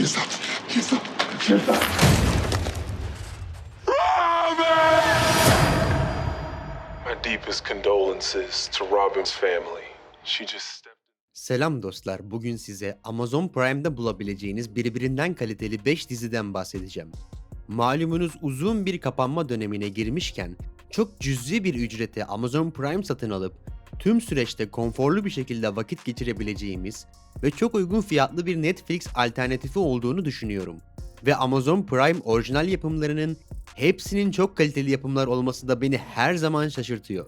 Up. He's up. My deepest condolences to Robin's family. She just stepped. Selam dostlar. Bugün size Amazon Prime'da bulabileceğiniz birbirinden kaliteli 5 diziden bahsedeceğim. Malumunuz uzun bir kapanma dönemine girmişken çok cüzi bir ücrete Amazon Prime satın alıp tüm süreçte konforlu bir şekilde vakit geçirebileceğimiz ve çok uygun fiyatlı bir Netflix alternatifi olduğunu düşünüyorum. Ve Amazon Prime orijinal yapımlarının hepsinin çok kaliteli yapımlar olması da beni her zaman şaşırtıyor.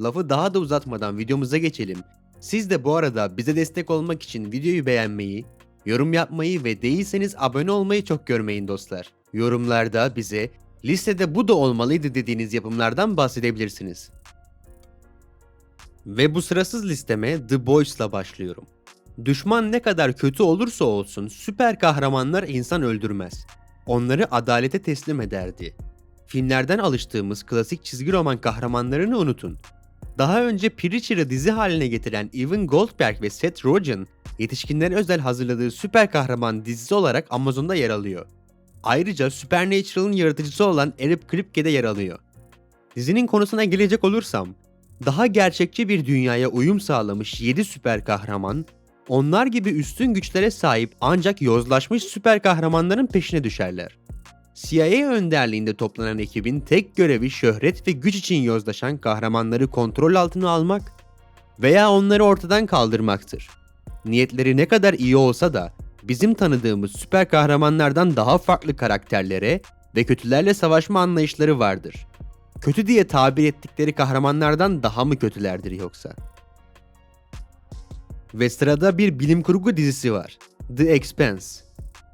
Lafı daha da uzatmadan videomuza geçelim. Siz de bu arada bize destek olmak için videoyu beğenmeyi, yorum yapmayı ve değilseniz abone olmayı çok görmeyin dostlar. Yorumlarda bize listede bu da olmalıydı dediğiniz yapımlardan bahsedebilirsiniz. Ve bu sırasız listeme The Boys'la başlıyorum. Düşman ne kadar kötü olursa olsun süper kahramanlar insan öldürmez. Onları adalete teslim ederdi. Filmlerden alıştığımız klasik çizgi roman kahramanlarını unutun. Daha önce Preacher'ı dizi haline getiren Evan Goldberg ve Seth Rogen, yetişkinlere özel hazırladığı süper kahraman dizisi olarak Amazon'da yer alıyor. Ayrıca Supernatural'ın yaratıcısı olan Eric Kripke de yer alıyor. Dizinin konusuna gelecek olursam, daha gerçekçi bir dünyaya uyum sağlamış 7 süper kahraman, onlar gibi üstün güçlere sahip ancak yozlaşmış süper kahramanların peşine düşerler. CIA önderliğinde toplanan ekibin tek görevi şöhret ve güç için yozlaşan kahramanları kontrol altına almak veya onları ortadan kaldırmaktır. Niyetleri ne kadar iyi olsa da bizim tanıdığımız süper kahramanlardan daha farklı karakterlere ve kötülerle savaşma anlayışları vardır. Kötü diye tabir ettikleri kahramanlardan daha mı kötülerdir yoksa? Ve sırada bir bilim kurgu dizisi var. The Expanse.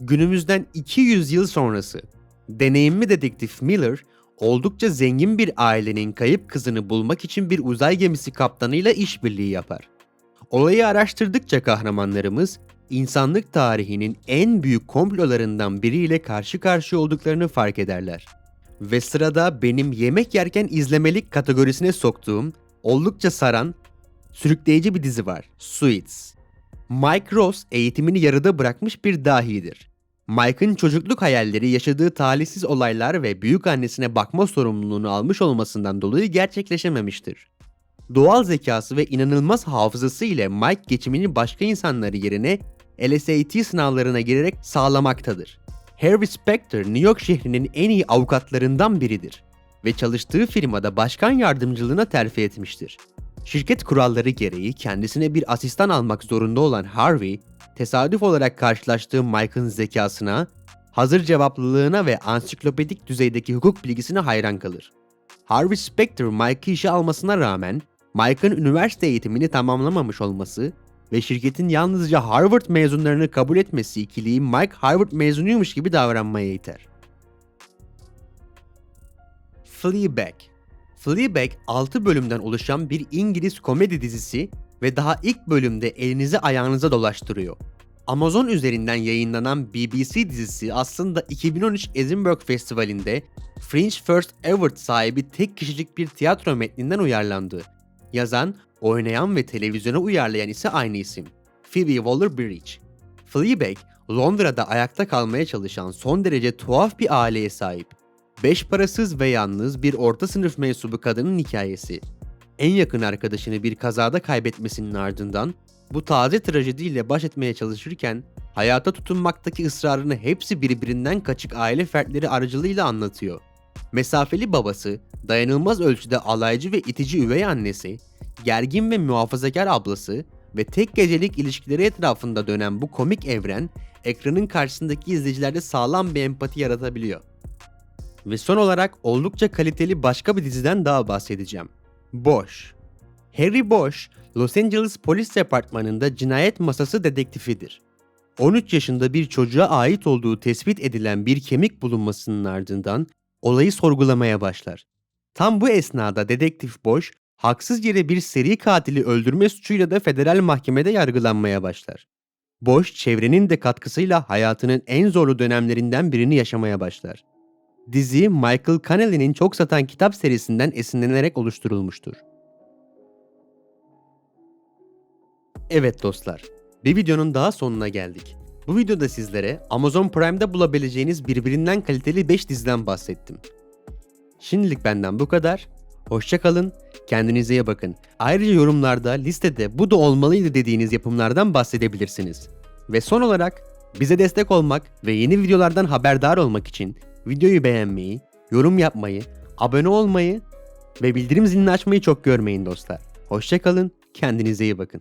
Günümüzden 200 yıl sonrası. Deneyimli dedektif Miller, oldukça zengin bir ailenin kayıp kızını bulmak için bir uzay gemisi kaptanıyla işbirliği yapar. Olayı araştırdıkça kahramanlarımız, insanlık tarihinin en büyük komplolarından biriyle karşı karşıya olduklarını fark ederler. Ve sırada benim yemek yerken izlemelik kategorisine soktuğum, oldukça saran, sürükleyici bir dizi var. Suits. Mike Ross eğitimini yarıda bırakmış bir dahidir. Mike'ın çocukluk hayalleri yaşadığı talihsiz olaylar ve büyük annesine bakma sorumluluğunu almış olmasından dolayı gerçekleşememiştir. Doğal zekası ve inanılmaz hafızası ile Mike geçimini başka insanları yerine LSAT sınavlarına girerek sağlamaktadır. Harvey Specter, New York şehrinin en iyi avukatlarından biridir ve çalıştığı firmada başkan yardımcılığına terfi etmiştir. Şirket kuralları gereği kendisine bir asistan almak zorunda olan Harvey, tesadüf olarak karşılaştığı Mike'ın zekasına, hazır cevaplılığına ve ansiklopedik düzeydeki hukuk bilgisine hayran kalır. Harvey Specter Mike'ı işe almasına rağmen Mike'ın üniversite eğitimini tamamlamamış olması ve şirketin yalnızca Harvard mezunlarını kabul etmesi ikiliği Mike Harvard mezunuymuş gibi davranmaya iter. Fleabag Fleabag 6 bölümden oluşan bir İngiliz komedi dizisi ve daha ilk bölümde elinizi ayağınıza dolaştırıyor. Amazon üzerinden yayınlanan BBC dizisi aslında 2013 Edinburgh Festivali'nde Fringe First Award sahibi tek kişilik bir tiyatro metninden uyarlandı. Yazan, oynayan ve televizyona uyarlayan ise aynı isim. Phoebe Waller-Bridge. Fleabag, Londra'da ayakta kalmaya çalışan son derece tuhaf bir aileye sahip. Beş parasız ve yalnız bir orta sınıf mensubu kadının hikayesi. En yakın arkadaşını bir kazada kaybetmesinin ardından bu taze trajediyle baş etmeye çalışırken hayata tutunmaktaki ısrarını hepsi birbirinden kaçık aile fertleri aracılığıyla anlatıyor. Mesafeli babası, dayanılmaz ölçüde alaycı ve itici üvey annesi, gergin ve muhafazakar ablası ve tek gecelik ilişkileri etrafında dönen bu komik evren ekranın karşısındaki izleyicilerde sağlam bir empati yaratabiliyor. Ve son olarak oldukça kaliteli başka bir diziden daha bahsedeceğim. Bosch. Harry Bosch, Los Angeles Polis Departmanı'nda cinayet masası dedektifidir. 13 yaşında bir çocuğa ait olduğu tespit edilen bir kemik bulunmasının ardından olayı sorgulamaya başlar. Tam bu esnada dedektif Bosch, haksız yere bir seri katili öldürme suçuyla da federal mahkemede yargılanmaya başlar. Bosch, çevrenin de katkısıyla hayatının en zorlu dönemlerinden birini yaşamaya başlar. Dizi Michael Connelly'nin çok satan kitap serisinden esinlenerek oluşturulmuştur. Evet dostlar, bir videonun daha sonuna geldik. Bu videoda sizlere Amazon Prime'de bulabileceğiniz birbirinden kaliteli 5 diziden bahsettim. Şimdilik benden bu kadar. Hoşçakalın, kendinize iyi bakın. Ayrıca yorumlarda listede bu da olmalıydı dediğiniz yapımlardan bahsedebilirsiniz. Ve son olarak bize destek olmak ve yeni videolardan haberdar olmak için videoyu beğenmeyi, yorum yapmayı, abone olmayı ve bildirim zilini açmayı çok görmeyin dostlar. Hoşçakalın, kendinize iyi bakın.